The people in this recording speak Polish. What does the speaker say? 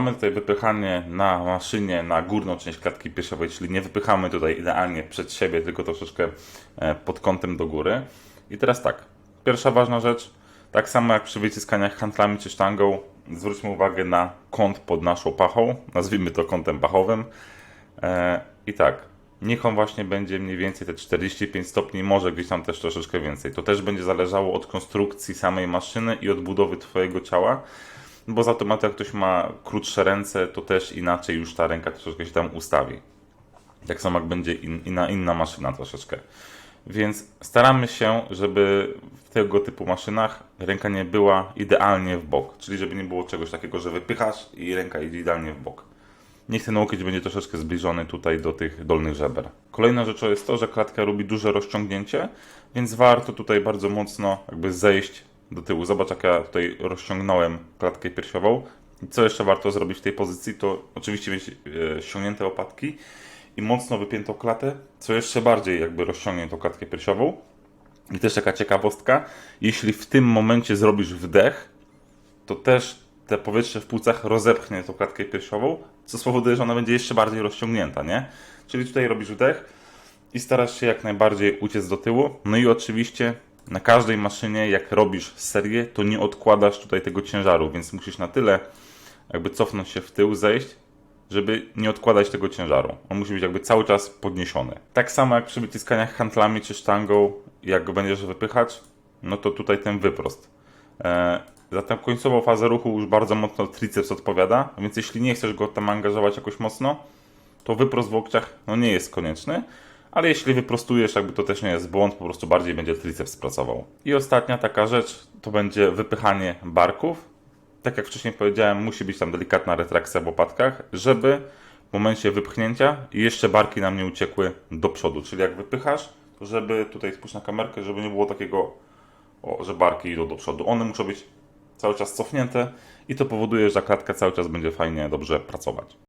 mamy tutaj wypychanie na maszynie na górną część klatki piersiowej, czyli nie wypychamy tutaj idealnie przed siebie, tylko troszeczkę e, pod kątem do góry. I teraz tak, pierwsza ważna rzecz, tak samo jak przy wyciskaniach handlami czy sztangą, zwróćmy uwagę na kąt pod naszą pachą, nazwijmy to kątem pachowym. E, I tak, niech on właśnie będzie mniej więcej te 45 stopni, może gdzieś tam też troszeczkę więcej. To też będzie zależało od konstrukcji samej maszyny i od budowy Twojego ciała, bo ma to, jak ktoś ma krótsze ręce, to też inaczej już ta ręka troszeczkę się tam ustawi. Tak samo jak będzie in, inna, inna maszyna troszeczkę. Więc staramy się, żeby w tego typu maszynach ręka nie była idealnie w bok, czyli żeby nie było czegoś takiego, że wypychasz i ręka idzie idealnie w bok. Niech ten łokieć będzie troszeczkę zbliżony tutaj do tych dolnych żeber. Kolejna rzecz jest to, że klatka robi duże rozciągnięcie, więc warto tutaj bardzo mocno jakby zejść do tyłu. Zobacz jak ja tutaj rozciągnąłem klatkę piersiową. I co jeszcze warto zrobić w tej pozycji, to oczywiście mieć e, ściągnięte łopatki i mocno wypiętą klatę, co jeszcze bardziej jakby rozciągnie tą klatkę piersiową. I też taka ciekawostka, jeśli w tym momencie zrobisz wdech, to też te powietrze w płucach rozepchnie tą klatkę piersiową, co spowoduje, że ona będzie jeszcze bardziej rozciągnięta, nie? Czyli tutaj robisz wdech i starasz się jak najbardziej uciec do tyłu. No i oczywiście na każdej maszynie, jak robisz serię, to nie odkładasz tutaj tego ciężaru, więc musisz na tyle jakby cofnąć się w tył, zejść, żeby nie odkładać tego ciężaru. On musi być jakby cały czas podniesiony. Tak samo jak przy wyciskaniach handlami czy sztangą, jak go będziesz wypychać, no to tutaj ten wyprost. E, za końcową fazę ruchu już bardzo mocno triceps odpowiada, więc jeśli nie chcesz go tam angażować jakoś mocno, to wyprost w łokciach no nie jest konieczny, ale jeśli wyprostujesz, jakby to też nie jest błąd, po prostu bardziej będzie triceps pracował. I ostatnia taka rzecz to będzie wypychanie barków. Tak jak wcześniej powiedziałem, musi być tam delikatna retrakcja w łopatkach, żeby w momencie wypchnięcia jeszcze barki nam nie uciekły do przodu. Czyli jak wypychasz, to żeby tutaj spójrz na kamerkę, żeby nie było takiego, o, że barki idą do przodu. One muszą być cały czas cofnięte i to powoduje, że klatka cały czas będzie fajnie, dobrze pracować.